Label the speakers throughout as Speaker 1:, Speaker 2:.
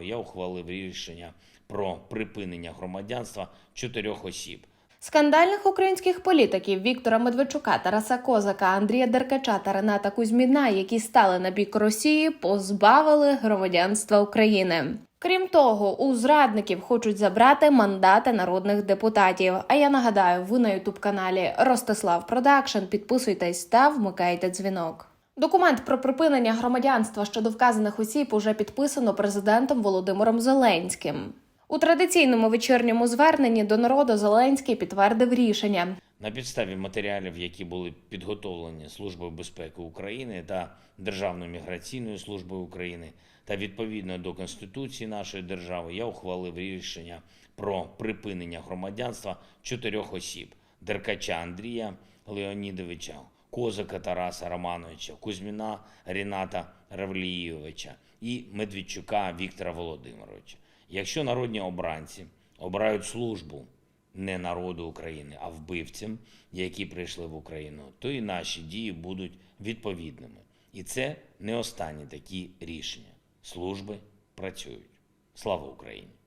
Speaker 1: держави я ухвалив рішення про припинення громадянства чотирьох осіб.
Speaker 2: Скандальних українських політиків Віктора Медведчука, Тараса Козака, Андрія Деркача та Рената Кузьміна, які стали на бік Росії, позбавили громадянства України. Крім того, у зрадників хочуть забрати мандати народних депутатів. А я нагадаю, ви на ютуб каналі Ростислав Продакшн. Підписуйтесь та вмикайте дзвінок. Документ про припинення громадянства щодо вказаних осіб уже підписано президентом Володимиром Зеленським. У традиційному вечірньому зверненні до народу Зеленський підтвердив рішення.
Speaker 1: На підставі матеріалів, які були підготовлені Службою безпеки України та Державною міграційною службою України, та відповідно до Конституції нашої держави, я ухвалив рішення про припинення громадянства чотирьох осіб: Деркача Андрія Леонідовича, Козака Тараса Романовича, Кузьміна Ріната Равлієвича і Медведчука Віктора Володимировича. Якщо народні обранці обирають службу не народу України, а вбивцям, які прийшли в Україну, то і наші дії будуть відповідними. І це не останні такі рішення. Служби працюють. Слава Україні!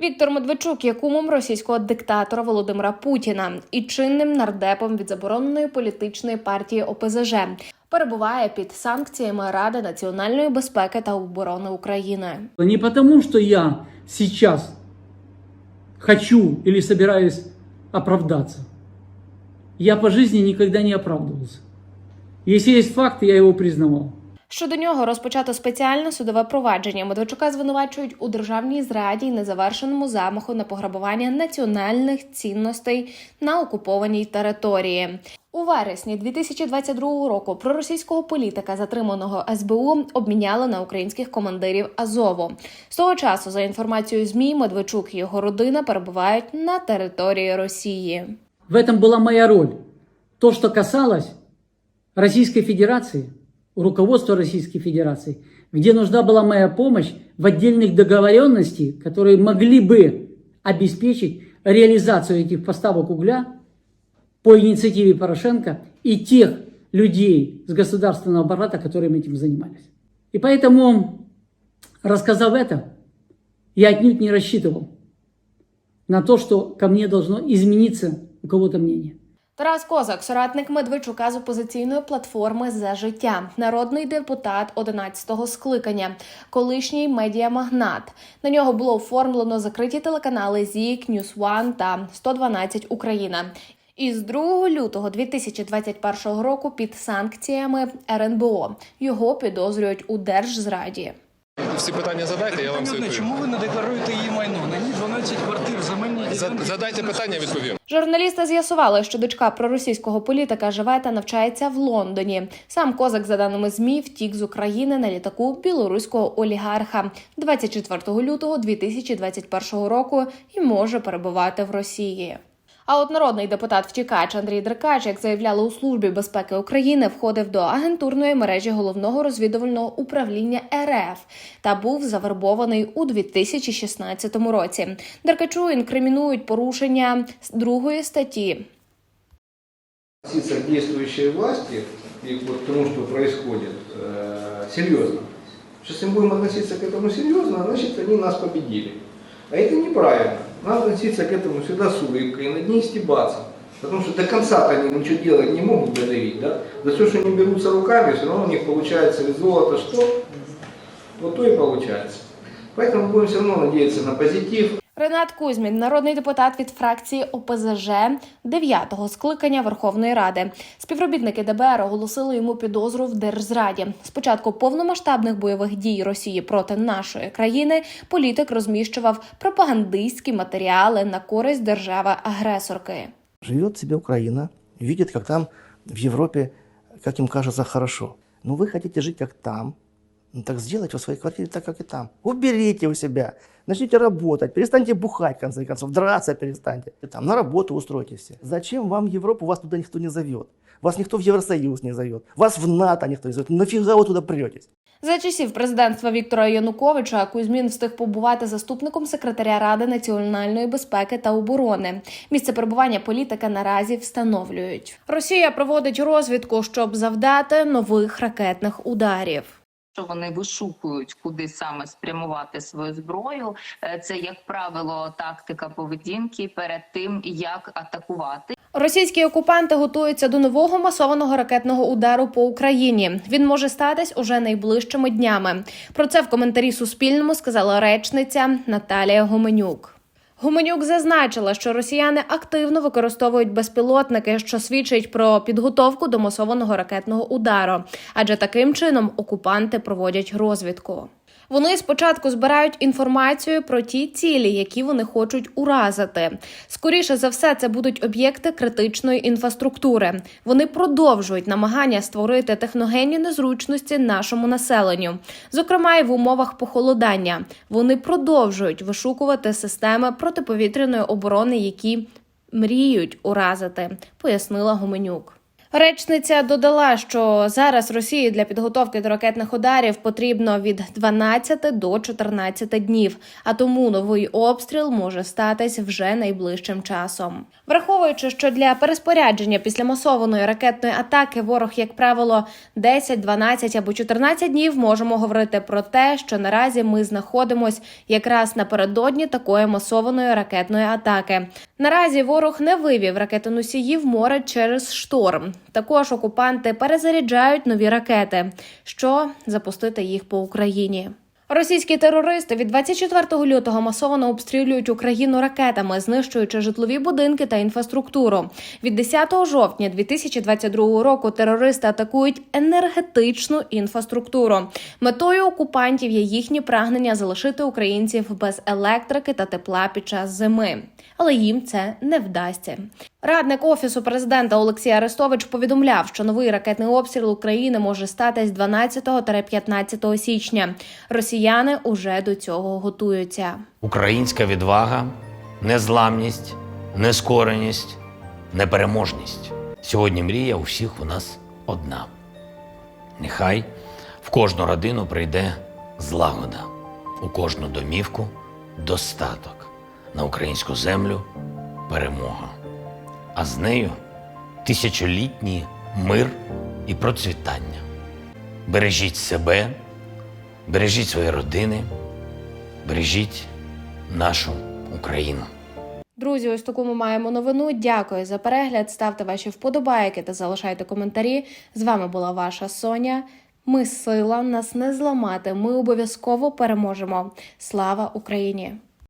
Speaker 2: Віктор Медведчук є кумом російського диктатора Володимира Путіна і чинним нардепом від забороненої політичної партії ОПЗЖ. Перебуває під санкціями Ради національної безпеки та оборони України.
Speaker 3: Не потому, что я сейчас хочу или собираюсь оправдаться. Я по жизни никогда не оправдывался. Если есть факты, я его признавал.
Speaker 2: Щодо нього розпочато спеціальне судове провадження. Медведчука звинувачують у державній зраді й незавершеному замаху на пограбування національних цінностей на окупованій території. У вересні 2022 року проросійського політика, затриманого СБУ, обміняли на українських командирів Азову. З того часу, за інформацією ЗМІ, Медведчук і його родина перебувають на території Росії.
Speaker 3: В этом была моя роль. То, что касалось Российской Федерации, руководства Российской Федерации, где нужна была моя помощь в отдельных договоренностей, которые могли бы обеспечить реализацию этих поставок угля по инициативе Порошенко и тех людей с государственного аппарата, которыми этим занимались. И поэтому, рассказав это, я отнюдь не рассчитывал на то, что ко мне должно измениться у кого-то мнение.
Speaker 2: Тарас Козак, соратник Медведчука з опозиційної платформи за життя, народний депутат 11-го скликання, колишній медіамагнат. На нього було оформлено закриті телеканали ЗІК, News One та 112 Україна. Із 2 лютого 2021 року під санкціями РНБО його підозрюють у держзраді.
Speaker 4: Всі питання задайте, я вам відповім.
Speaker 5: чому ви не декларуєте її майно? На ній 12 квартир, земельні
Speaker 4: За-
Speaker 5: ділянки.
Speaker 4: Задайте питання, відповім.
Speaker 2: Журналісти з'ясували, що дочка проросійського політика живе та навчається в Лондоні. Сам козак, за даними змі, втік з України на літаку білоруського олігарха 24 лютого 2021 року і може перебувати в Росії. А от народний депутат втікач Андрій Деркач, як заявляли у службі безпеки України, входив до агентурної мережі головного розвідувального управління РФ та був завербований у 2016 році. Деркачу інкримінують порушення другої статті
Speaker 6: относиться к действующей власти и вот к тому, что происходит, э, серьезно. Если мы будем относиться к этому серьезно, значит они нас победили. А это неправильно. Надо относиться к этому всегда с улыбкой над ней стебаться. Потому что до конца они ничего делать не могут додавить. Да? За все, что они берутся руками, все равно у них получается из золота что? Вот то и получается. Поэтому будем все равно надеяться на позитив.
Speaker 2: Ренат Кузьмін, народний депутат від фракції ОПЗЖ 9-го скликання Верховної Ради. Співробітники ДБР оголосили йому підозру в держзраді. Спочатку повномасштабних бойових дій Росії проти нашої країни політик розміщував пропагандистські матеріали на користь держави-агресорки.
Speaker 7: Живет себе Украина, видит, как там в Европе, как им кажется, хорошо. Но вы хотите жить как там, ну так сделайте в своей квартире так, как и там. Уберите у себя, начните работать, перестаньте бухать, в конце концов, драться перестаньте. И Там на работу устройтесь все. Зачем вам Европу, вас туда никто не зовет. Вас никто в Евросоюз не зовет. Вас в НАТО никто не зовет. Нафига вы туда претесь?
Speaker 2: За часів президентства Віктора Януковича Кузьмін встиг побувати заступником секретаря Ради національної безпеки та оборони. Місце перебування політика наразі встановлюють. Росія проводить розвідку, щоб завдати нових ракетних ударів.
Speaker 8: Що вони вишукують, куди саме спрямувати свою зброю. Е, Це, як правило, тактика поведінки перед тим, як атакувати.
Speaker 2: Російські окупанти готуються до нового масованого ракетного удару по Україні. Він може статись уже найближчими днями. Про це в коментарі Суспільному сказала речниця Наталія Гуменюк. Гуменюк зазначила, що росіяни активно використовують безпілотники, що свідчить про підготовку до масованого ракетного удару, адже таким чином окупанти проводять розвідку. Вони спочатку збирають інформацію про ті цілі, які вони хочуть уразити. Скоріше за все, це будуть об'єкти критичної інфраструктури. Вони продовжують намагання створити техногенні незручності нашому населенню, зокрема і в умовах похолодання. Вони продовжують вишукувати системи протиповітряної оборони, які мріють уразити, пояснила Гуменюк. Речниця додала, що зараз Росії для підготовки до ракетних ударів потрібно від 12 до 14 днів, а тому новий обстріл може статись вже найближчим часом. Враховуючи, що для переспорядження після масованої ракетної атаки ворог, як правило, 10, 12 або 14 днів, можемо говорити про те, що наразі ми знаходимось якраз напередодні такої масованої ракетної атаки. Наразі ворог не вивів ракетоносії в море через шторм. Також окупанти перезаряджають нові ракети, що запустити їх по Україні. Російські терористи від 24 лютого масово обстрілюють Україну ракетами, знищуючи житлові будинки та інфраструктуру. Від 10 жовтня 2022 року терористи атакують енергетичну інфраструктуру. Метою окупантів є їхні прагнення залишити українців без електрики та тепла під час зими. Але їм це не вдасться. Радник офісу президента Олексій Арестович повідомляв, що новий ракетний обстріл України може статись 12-15 січня. Росіяни уже до цього готуються.
Speaker 1: Українська відвага, незламність, нескореність, непереможність. Сьогодні мрія у всіх у нас одна. Нехай в кожну родину прийде злагода, у кожну домівку достаток, на українську землю перемога, а з нею тисячолітній мир і процвітання. Бережіть себе, бережіть свої родини, бережіть нашу Україну.
Speaker 2: Друзі, ось таку ми маємо новину. Дякую за перегляд. Ставте ваші вподобайки та залишайте коментарі. З вами була ваша Соня. Ми сила, нас не зламати. Ми обов'язково переможемо. Слава Україні!